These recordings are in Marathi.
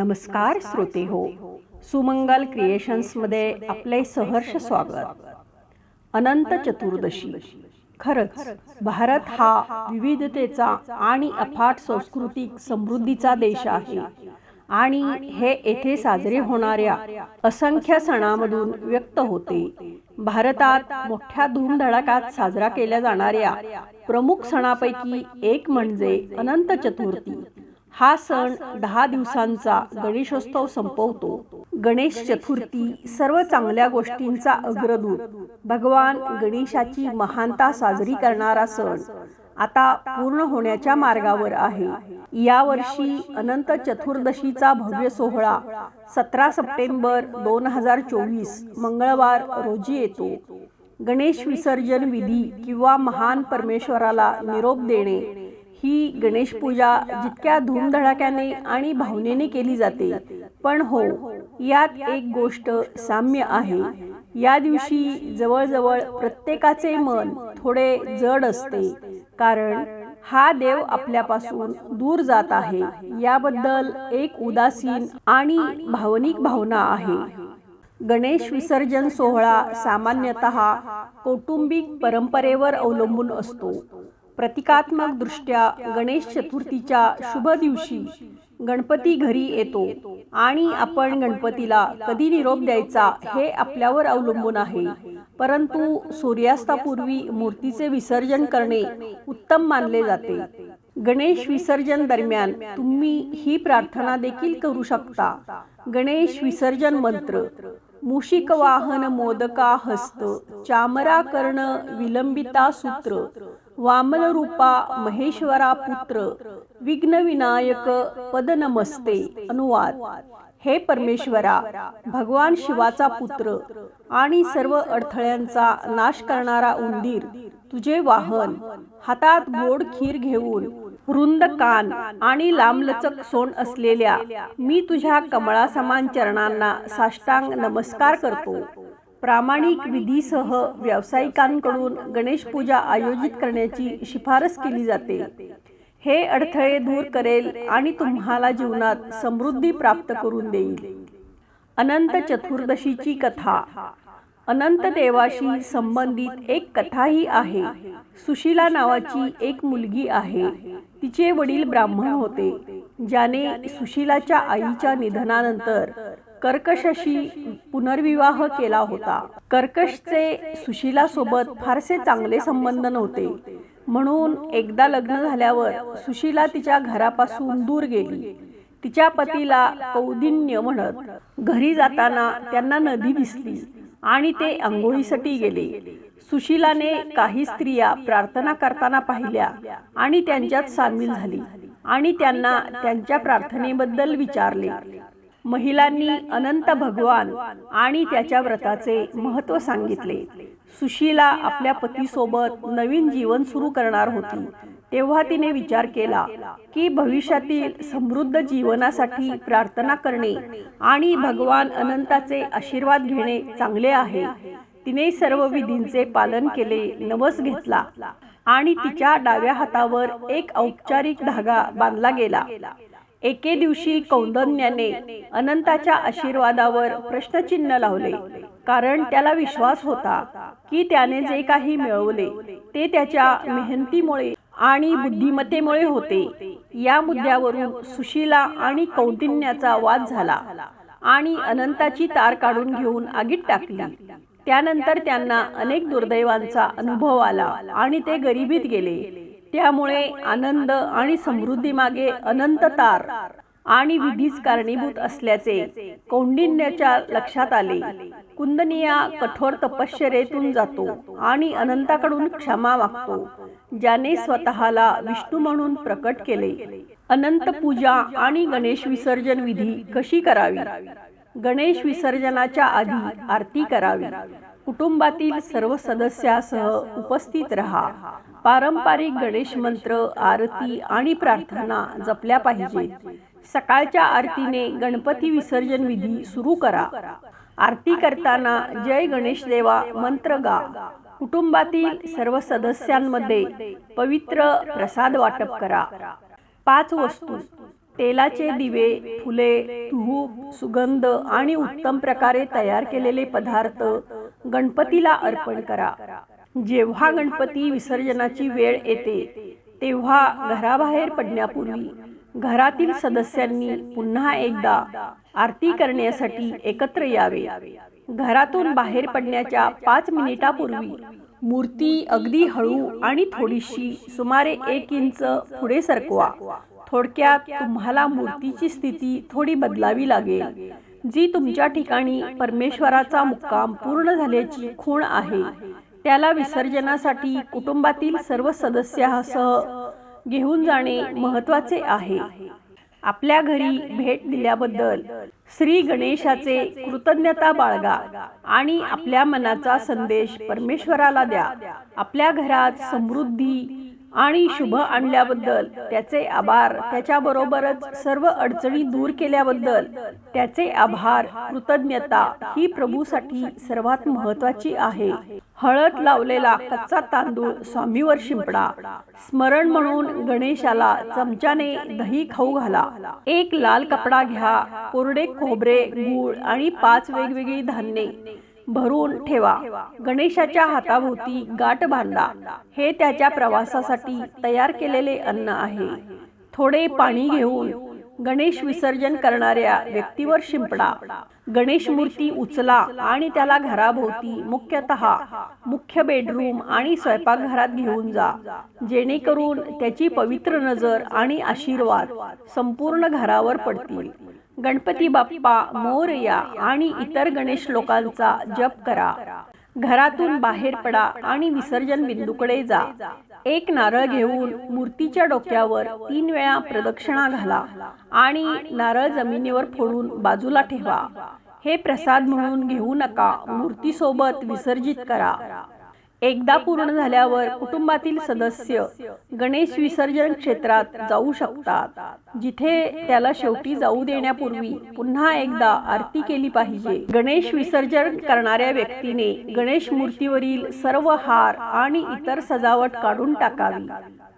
नमस्कार श्रोते हो. सुमंगल क्रिएशन्समध्ये आपले सहर्ष स्वागत. अनंत चतुर्दशी. खरंच भारत हा विविधतेचा आणि अफाट सांस्कृतिक समृद्धीचा देश आहे. आणि हे येथे साजरे होणाऱ्या असंख्य सणामधून व्यक्त होते. भारतात मोठ्या धूमधडाकात साजरा केल्या जाणाऱ्या प्रमुख सणापैकी एक म्हणजे अनंत चतुर्थी. हा सण दहा दिवसांचा गणेशोत्सव संपवतो. गणेश चतुर्थी सर्व चांगल्या गोष्टींचा अग्रदूत. भगवान गणेशाची महानता साजरी करणारा सण आता पूर्ण होण्याच्या मार्गावर आहे. यावर्षी अनंत चतुर्दशीचा भव्य सोहळा सतरा सप्टेंबर दोन हजार चोवीस मंगळवार रोजी येतो. गणेश विसर्जन विधी किंवा महान परमेश्वराला निरोप देणे ही गणेश पूजा जितक्या धूमधडाक्याने आणि भावनेने केली जाते पण हो यात एक गोष्ट साम्य आहे. या दिवशी जवळजवळ प्रत्येकाचे मन थोडे जड असते कारण हा देव आपल्यापासून दूर जात आहे. याबद्दल एक उदासीन आणि भावनिक भावना आहे. गणेश विसर्जन सोहळा सामान्यतः कौटुंबिक परंपरेवर अवलंबून असतो. प्रतिकात्मक दृष्ट्या गणेश चतुर्थीच्या शुभ दिवशी गणपती घरी येतो. आणि आपण गणपतीला कधी निरोप द्यायचा हे आपल्यावर अवलंबून आहे. परंतु सूर्यास्तापूर्वी मूर्तीचे विसर्जन करणे उत्तम मानले जाते. गणेश विसर्जन दरम्यान तुम्ही ही प्रार्थना देखील करू शकता. गणेश विसर्जन मंत्र. मूषिक वाहन मोदका हस्त चामरा कर्ण विलंबिता सूत्र. वामनरूपा महेश्वरा पुत्र विघ्नविनायक पदनमस्ते अनुवाद हे परमेश्वरा भगवान शिवाचा पुत्र आणि सर्व अडथळ्यांचा नाश करणारा उंदीर तुझे वाहन हातात गोड खीर घेऊन रुंद कान आणि लांबलचक सोंड असलेल्या मी तुझ्या कमळासमान चरणांना साष्टांग नमस्कार करतो प्रामाणिक विधीसह व्यावसायिकांकडून गणेश पूजा आयोजित करण्याची शिफारस केली जाते. हे अडथळे दूर करेल आणि तुम्हाला जीवनात समृद्धी प्राप्त करून देईल. अनंत चतुर्दशीची कथा. अनंत देवाशी संबंधित एक कथाही आहे. सुशीला नावाची एक मुलगी आहे. तिचे वडील ब्राह्मण होते. ज्याने सुशीलाच्या आईच्या निधनानंतर कर्कशशी पुनर्विवाह केला होता. कर्कशचे सुशीला सोबत फारसे चांगले संबंध नव्हते. म्हणून एकदा लग्न झाल्यावर सुशीला तिच्या घरापासून दूर गेली. तिच्या पतीला कौदिन्य म्हणत घरी जाताना त्यांना नदी दिसली आणि ते आंघोळीसाठी गेले. सुशीलाने काही स्त्रिया प्रार्थना करताना पाहिल्या आणि त्यांच्यात सामील झाली आणि त्यांना त्यांच्या प्रार्थनेबद्दल विचारले. महिलांनी अनंत भगवान आणि त्याच्या व्रताचे महत्त्व सांगितले. सुशीला आपल्या पतीसोबत नवीन जीवन सुरू करणार होती. तेव्हा तिने विचार केला की भविष्यातील समृद्ध जीवनासाठी प्रार्थना करणे आणि भगवान अनंताचे आशीर्वाद घेणे चांगले आहे. तिने सर्व विधींचे पालन केले नवस घेतला आणि तिच्या डाव्या हातावर एक औपचारिक धागा बांधला गेला. एके दिवशी कौंदन्याने अनंताच्या आशीर्वादावर प्रश्नचिन्ह लावले. कारण त्याला विश्वास होता की त्याने जे काही मिळवले ते त्याच्या मेहनतीमुळे आणि बुद्धिमत्तेमुळे होते. या मुद्द्यावरून सुशीला आणि कौटिन्याचा वाद झाला आणि अनंताची तार काढून घेऊन आगीत टाकली. त्यानंतर त्यांना अनेक दुर्दैवांचा अनुभव आला आणि ते गरिबीत गेले. त्यामुळे आनंद आणि समृद्धी मागे अनंत तार आणि विधीच कारणीभूत असल्याचे कौंडिन्याच्या लक्षात आले. कुंदनिया कठोर तपश्चरेतून जातो आणि अनंताकडून क्षमा मागतो ज्याने स्वतःला विष्णू म्हणून प्रकट केले. अनंत पूजा आणि गणेश विसर्जन विधी कशी करावी? गणेश विसर्जनाच्या आधी आरती करावी. कुटुंबातील सर्व सदस्यासह उपस्थित रहा. पारंपरिक गणेश मंत्र आरती आणि प्रार्थना जपल्या पाहिजेत सकाळच्या आरतीने गणपती विसर्जन विधी सुरू करा. आरती करताना जय गणेश देवा मंत्र गा. कुटुंबातील सर्व सदस्यांमध्ये पवित्र प्रसाद वाटप करा. पाच वस्तू. तेलाचे दिवे फुले धूप सुगंध आणि उत्तम प्रकारे तयार केलेले पदार्थ गणपतीला अर्पण करा. जेव्हा गणपती विसर्जनाची वेळ येते तेव्हा घराबाहेर पडण्यापूर्वी घरातील सदस्यांनी पुन्हा एकदा आरती करण्यासाठी एकत्र यावे. घरातून बाहेर पडण्याच्या पाच मिनिटापूर्वी मूर्ती अगदी हळू आणि थोडीशी सुमारे एक इंच पुढे सरकवा. थोडक्यात तुम्हाला मूर्तीची स्थिती थोडी बदलावी लागेल जी तुमच्या ठिकाणी परमेश्वराचा मुक्काम पूर्ण झाल्याची खूण आहे. त्याला विसर्जनासाठी कुटुंबातील सर्व सदस्यासह घेऊन जाणे महत्त्वाचे आहे. आपल्या घरी भेट दिल्याबद्दल श्री गणेशाचे कृतज्ञता बाळगा आणि आपल्या मनाचा संदेश परमेश्वराला द्या. आपल्या घरात समृद्धी आणि शुभ आणल्याबद्दल त्याचे आभार त्याच्याबरोबरच सर्व अडचणी दूर केल्याबद्दल त्याचे आभार कृतज्ञता ही प्रभूसाठी सर्वात महत्वाची आहे. हळद लावलेला कच्चा तांदूळ स्वामीवर शिंपडा. स्मरण म्हणून गणेशाला चमच्याने दही खाऊ घाला. एक लाल कपडा घ्या. कोरडे खोबरे गूळ आणि पाच वेगवेगळी धान्ये. भरून ठेवा. गणेशाच्या हाताभोवती गाठ बांधा. हे त्याच्या प्रवासासाठी तयार केलेले अन्न आहे. थोडे पाणी घेऊन गणेश विसर्जन करणाऱ्या व्यक्तीवर शिंपडा. गणेश मूर्ती उचला आणि त्याला घराभोवती मुख्यतः मुख्य बेडरूम आणि स्वयंपाकघरात घेऊन जा. जेणेकरून त्याची पवित्र नजर आणि आशीर्वाद संपूर्ण घरावर पडतील. गणपती बाप्पा मोरया आणि इतर गणेश लोकांचा जप करा. घरातून बाहेर पडा आणि विसर्जन बिंदूकडे जा. एक नारळ घेऊन मूर्तीच्या डोक्यावर तीन वेळा प्रदक्षिणा घाला आणि नारळ जमिनीवर फोडून बाजूला ठेवा. हे प्रसाद म्हणून घेऊ नका. मूर्तीसोबत विसर्जित करा. एकदा पूर्ण झाल्यावर कुटुंबातील सदस्य गणेश विसर्जन क्षेत्रात जाऊ शकतात. जिथे त्याला शेवटी जाऊ देण्यापूर्वी पुन्हा एकदा आरती केली पाहिजे. गणेश विसर्जन करणाऱ्या व्यक्तीने गणेश मूर्तीवरील सर्व हार आणि इतर सजावट काढून टाकावी.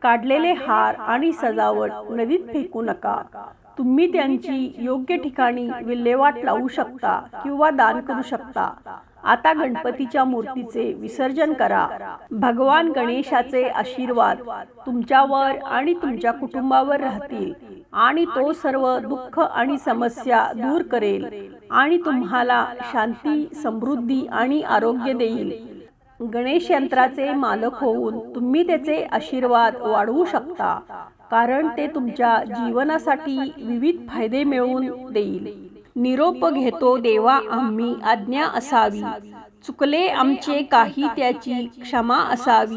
काढलेले हार आणि सजावट नदीत फेकू नका. तुम्ही त्यांची योग्य ठिकाणी विल्हेवाट लावू शकता किंवा दान करू शकता. आता गणपतीच्या मूर्तीचे विसर्जन करा. भगवान गणेशाचे आशीर्वाद तुमच्यावर आणि तुमच्या कुटुंबावर राहतील आणि तो सर्व दुःख आणि समस्या दूर करेल आणि तुम्हाला शांती समृद्धी आणि आरोग्य देईल. गणेश यंत्राचे मालक होऊन तुम्ही त्याचे आशीर्वाद वाढवू शकता कारण ते तुमच्या जीवनासाठी विविध फायदे मिळवून देईल. निरोप घेतो देवा आम्ही आज्ञा असावी. चुकले आमचे काही त्याची क्षमा असावी.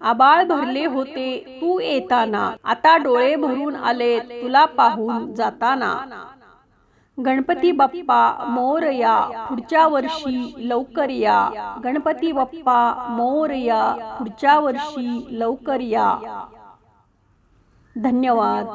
आबाळ भरले होते तू येताना. आता डोळे भरून आले तुला पाहून जाताना. गणपती बाप्पा मोरया पुढच्या वर्षी लवकर या. गणपती बाप्पा मोरया पुढच्या वर्षी लवकर या. धन्यवाद.